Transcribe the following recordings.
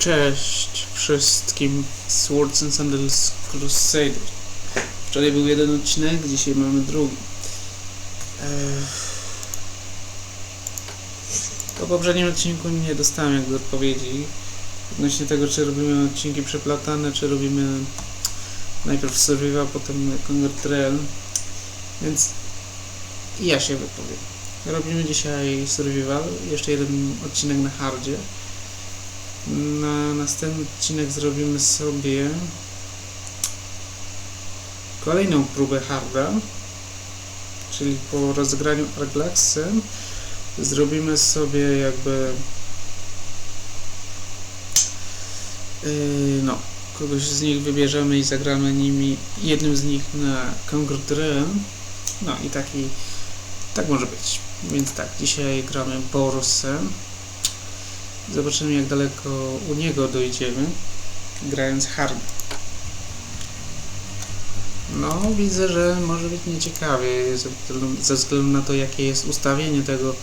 Cześć wszystkim Swords and Sandals Crusader. Wczoraj był jeden odcinek, dzisiaj mamy drugi. Po poprzednim odcinku nie dostałem jakby odpowiedzi odnośnie tego, czy robimy odcinki przeplatane, czy robimy najpierw Survival, potem Conquer Trail. Więc ja się wypowiem. Robimy dzisiaj Survival, jeszcze jeden odcinek na hardzie. Na następny odcinek zrobimy sobie kolejną próbę harda, czyli po rozegraniu Arglaxem zrobimy sobie jakby yy, no, kogoś z nich wybierzemy i zagramy nimi jednym z nich na Trail. No i taki tak może być. Więc tak, dzisiaj gramy Borusem. Zobaczymy jak daleko u niego dojdziemy, grając hard. No, widzę, że może być nieciekawie, ze względu- na to, jakie jest ustawienie tego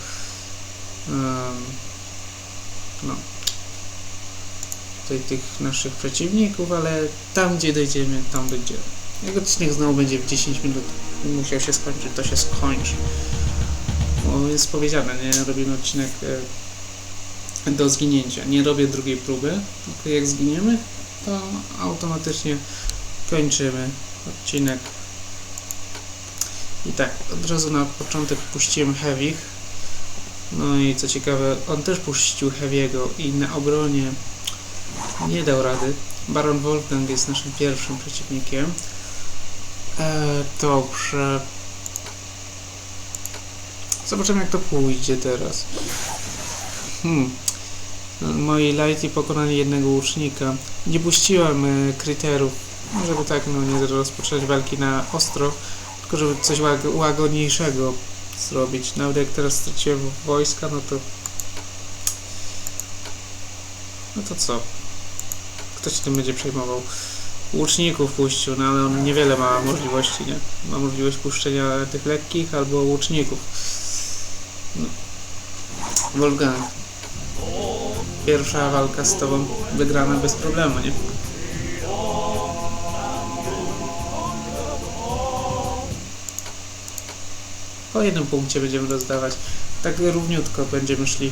no tutaj tych naszych przeciwników, ale tam gdzie dojdziemy, tam dojdziemy. Jak odcinek znowu będzie w 10 minut musiał się skończyć, to się skończy. Bo jest powiedziane, nie robimy odcinek e, do zginięcia. Nie robię drugiej próby, tylko jak zginiemy, to automatycznie kończymy odcinek. I tak, od razu na początek puściłem Heavy. No i co ciekawe, on też puścił Heavy'ego i na obronie nie dał rady. Baron Wolfgang jest naszym pierwszym przeciwnikiem. E, dobrze. Zobaczymy jak to pójdzie teraz. Hmm. Moi lighty pokonali jednego łucznika. Nie puściłem e, kryterów, żeby tak no, nie rozpoczynać walki na ostro, tylko żeby coś łag- łagodniejszego zrobić. Nawet jak teraz straciłem wojska, no to... No to co? Kto się tym będzie przejmował? Łuczników puścił, no ale on niewiele ma możliwości, nie? Ma możliwość puszczenia tych lekkich albo łuczników. No. Wolfgang. Pierwsza walka z tobą wygrana bez problemu, nie? Po jednym punkcie będziemy rozdawać. Tak równiutko będziemy szli.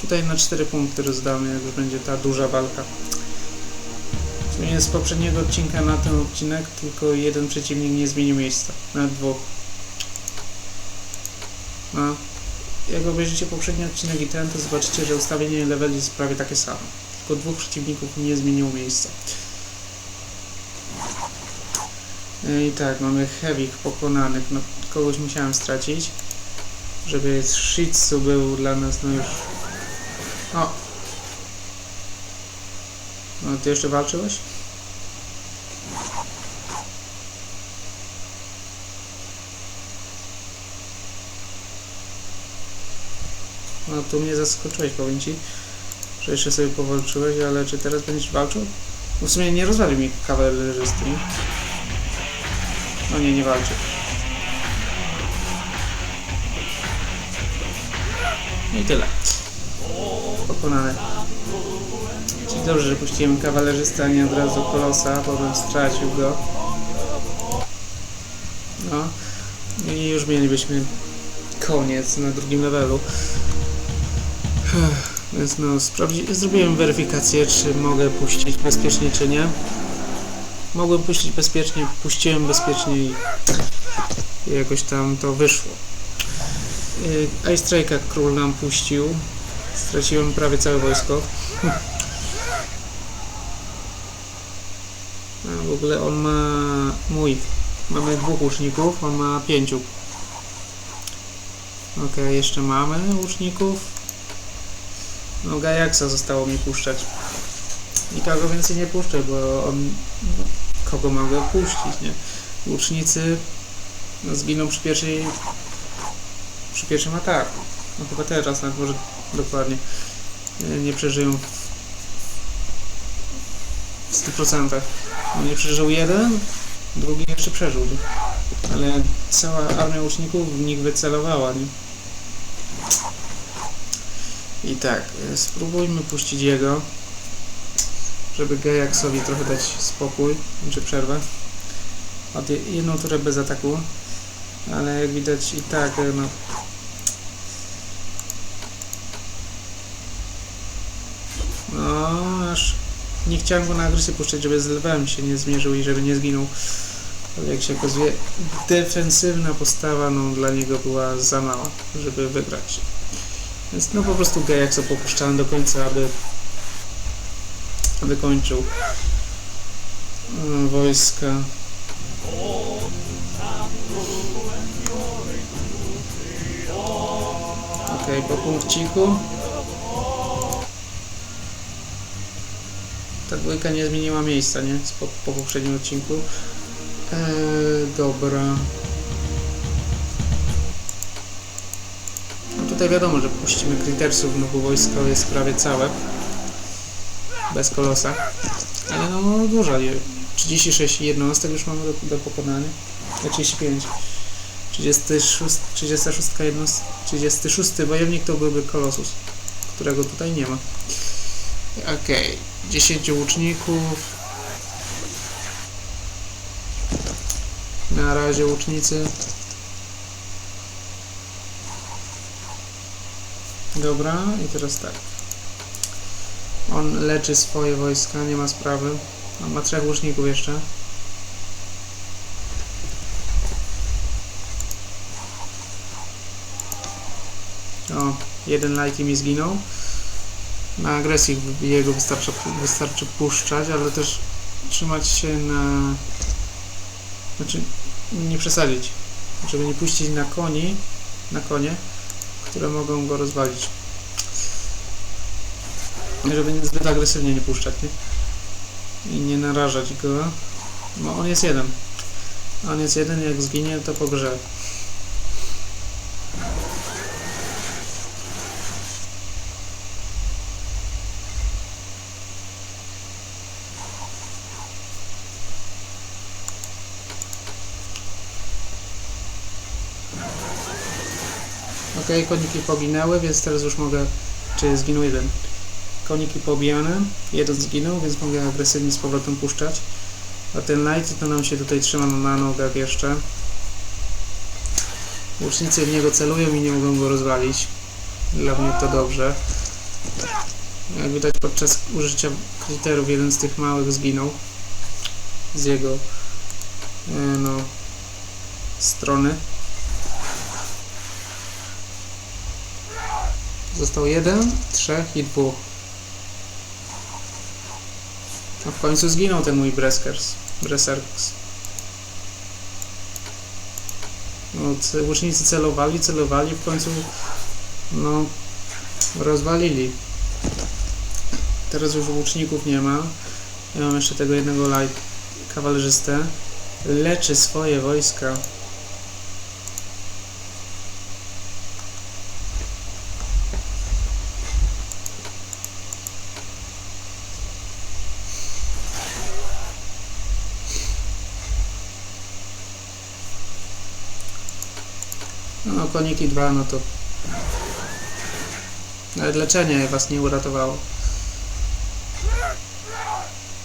Tutaj na cztery punkty rozdamy, jak już będzie ta duża walka. Czyli z poprzedniego odcinka na ten odcinek tylko jeden przeciwnik nie zmienił miejsca. Nawet dwóch. No. Jak obejrzycie poprzedni odcinek i ten, to zobaczycie, że ustawienie leveli jest prawie takie samo. Tylko dwóch przeciwników nie zmieniło miejsca. I tak, mamy heavy pokonanych. No, kogoś musiałem stracić. Żeby Shitsu był dla nas, no już... O! No, ty jeszcze walczyłeś? No, tu mnie zaskoczyłeś, powiem ci, że jeszcze sobie powalczyłeś, ale czy teraz będziesz walczył? Bo w sumie nie rozwalił mi kawalerzysty. No nie, nie walczy. I tyle. Pokonane. Czyli dobrze, że puściłem kawalerzystę, a nie od razu kolosa, bo bym stracił go. No. I już mielibyśmy koniec na drugim levelu. Więc no, zrobiłem weryfikację, czy mogę puścić bezpiecznie, czy nie. Mogłem puścić bezpiecznie, puściłem bezpiecznie i jakoś tam to wyszło. Yy, Ice król nam puścił. Straciłem prawie całe wojsko. A w ogóle on ma mój. Mamy dwóch łuczników, on ma pięciu. Okej, jeszcze mamy łuczników. No Gajaksa zostało mi puszczać. I kogo więcej nie puszczę, bo on... No, kogo mogę puścić, nie? Łucznicy no, zginą przy pierwszej... przy pierwszym ataku. No chyba teraz, nawet może dokładnie. Nie, nie przeżyją w... w 100%. No nie przeżył jeden, drugi jeszcze przeżył? Ale cała armia łuczników w nich wycelowała, nie? I tak, y, spróbujmy puścić jego, żeby Gejaksowi trochę dać spokój, czy przerwę. Od je- jedną turę bez ataku, ale jak widać i tak, y, no... No, aż nie chciałem go na agresję puszczać, żeby z lwem się nie zmierzył i żeby nie zginął. Ale jak się okazuje, defensywna postawa no, dla niego była za mała, żeby wygrać. Więc no po prostu Gejaksa popuszczałem do końca, aby wykończył mm, wojska. Okej, po punkciku. Ta dwójka nie zmieniła miejsca, nie? Po, po poprzednim odcinku. Eee, dobra. Tutaj wiadomo, że puścimy Crittersów, no bo wojsko jest prawie całe. Bez kolosa. Ale no nie? 36 jednostek już mamy do, do pokonania. E, 35. 36, 36 jednostka, 36 wojownik to byłby kolosus, którego tutaj nie ma. Okej, 10 łuczników. Na razie łucznicy. Dobra, i teraz tak. On leczy swoje wojska, nie ma sprawy. On ma trzech łuczników jeszcze. O, jeden lighty mi zginął. Na agresji jego wystarczy, wystarczy puszczać, ale też trzymać się na... Znaczy, nie przesadzić. Żeby nie puścić na koni, na konie, które mogą go rozwalić. Żeby zbyt agresywnie nie puszczać, nie? I nie narażać go. No on jest jeden. On jest jeden, jak zginie to po Okej, koniki poginęły, więc teraz już mogę... Czy zginął jeden? Koniki pobijane, jeden zginął, więc mogę agresywnie z powrotem puszczać. A ten light to nam się tutaj trzyma na nogach jeszcze. Łucznicy w niego celują i nie mogą go rozwalić. Dla mnie to dobrze. Jak widać podczas użycia kryterów jeden z tych małych zginął. Z jego e, no, strony. Został jeden, trzech i dwóch. A w końcu zginął ten mój Breskers. Breserks. No, łucznicy celowali, celowali, w końcu no rozwalili. Teraz już łuczników nie ma. Ja mam jeszcze tego jednego light kawalerzystę. Leczy swoje wojska. No, koniki dwa, no to... Nawet leczenie was nie uratowało.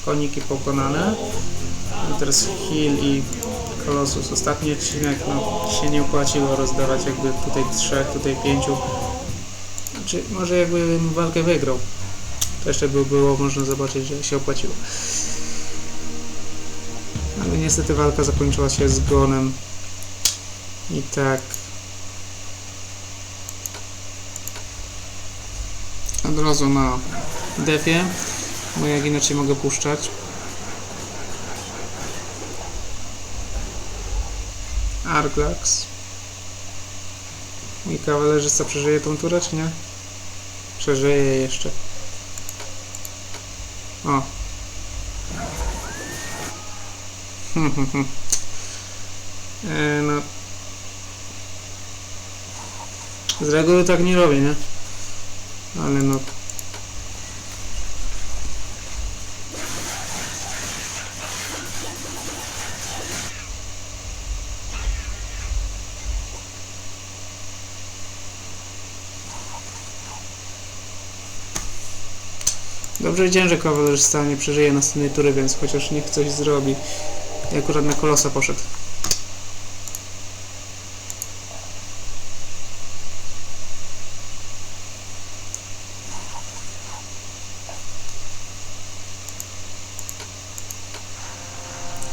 Koniki pokonane. I teraz Heal i Colossus. Ostatni odcinek, no, się nie opłaciło rozdawać jakby tutaj trzech, tutaj pięciu. Znaczy, może jakbym walkę wygrał. To jeszcze by było można zobaczyć, że się opłaciło. Ale niestety walka zakończyła się zgonem. I tak. Od razu na defie, bo jak inaczej mogę puszczać. Arglax. Mój kawalerzysta przeżyje tą turę, czy nie? Przeżyje jeszcze. O. E, no. Z reguły tak nie robię, nie? Ale no. Dobrze wiedziałem, że kawalerzysta nie przeżyje następnej tury, więc chociaż niech coś zrobi. I akurat na kolosa poszedł.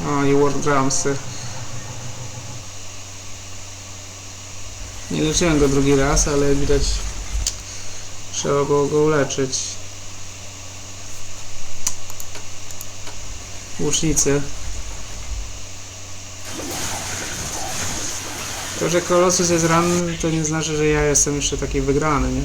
O, i World Ramsy. Nie leczyłem go drugi raz, ale widać trzeba było go uleczyć. Łucznicy. To, że Kolosus jest ranny, to nie znaczy, że ja jestem jeszcze taki wygrany, nie?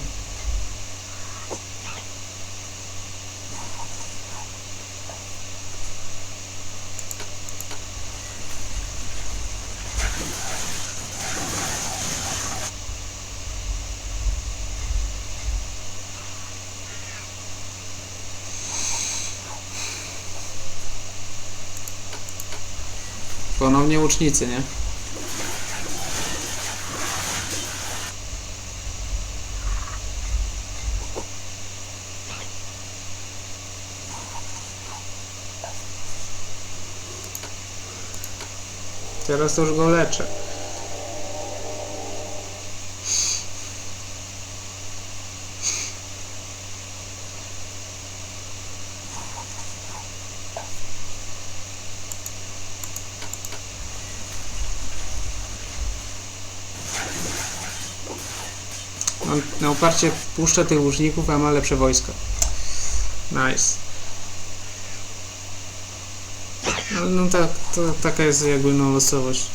Ponownie łucznicy, nie? Teraz już go leczę. On na uparcie puszcza tych łuczników, a ma lepsze wojska. Nice. No, no tak, to taka jest jakby no losowość.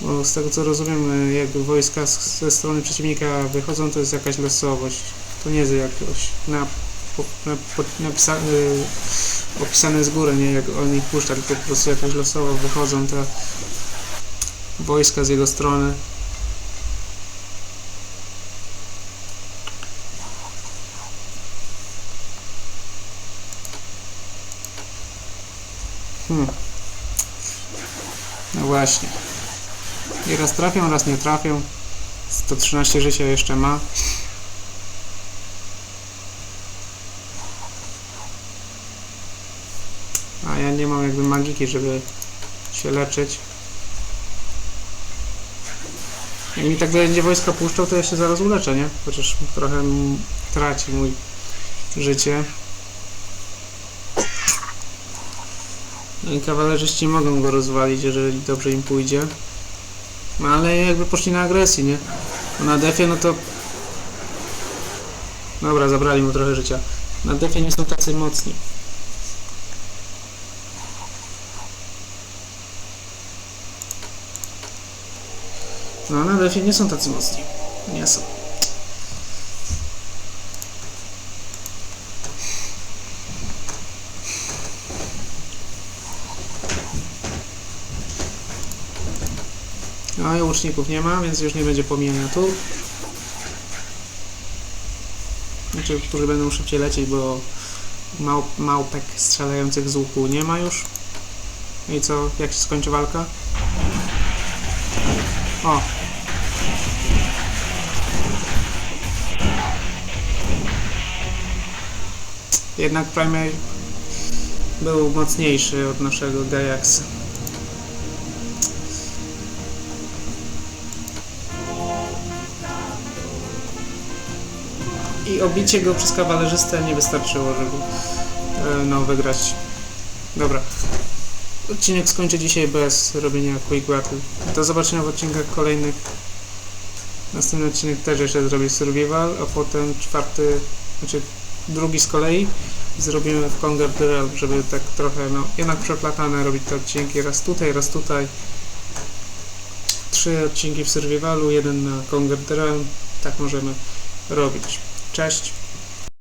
Bo z tego co rozumiem, y, jakby wojska z, ze strony przeciwnika wychodzą, to jest jakaś losowość. To nie jest jakoś na, na, y, opisane z góry, nie jak on ich puszcza, tylko po prostu jakoś losowo wychodzą te wojska z jego strony. Hmm. No właśnie. I raz trafią, raz nie trafią. 113 życia jeszcze ma. A ja nie mam jakby magiki, żeby się leczyć. Jak mi tak będzie wojska puszczał, to ja się zaraz uleczę, nie? Chociaż trochę traci mój życie. I kawalerzyści mogą go rozwalić, jeżeli dobrze im pójdzie. No ale jakby poszli na agresję, nie? No na defie, no to... Dobra, zabrali mu trochę życia. Na defie nie są tacy mocni. No na defie nie są tacy mocni. Nie są. No i łuczników nie ma, więc już nie będzie pomijania tu. Znaczy, którzy będą szybciej lecieć, bo mał, małpek strzelających z łuku nie ma już. No I co? Jak się skończy walka? O! Jednak Primary był mocniejszy od naszego Gajaxa. I obicie go przez kawalerzystę nie wystarczyło, żeby e, no, wygrać. Dobra. Odcinek skończę dzisiaj bez robienia quick battle. Do zobaczenia w odcinkach kolejnych. Następny odcinek też jeszcze zrobię survival, a potem czwarty, znaczy drugi z kolei zrobimy w Conger Realm, żeby tak trochę, no, jednak przeplatane robić te odcinki, raz tutaj, raz tutaj. Trzy odcinki w survivalu, jeden na Conger Realm. Tak możemy robić. Cześć.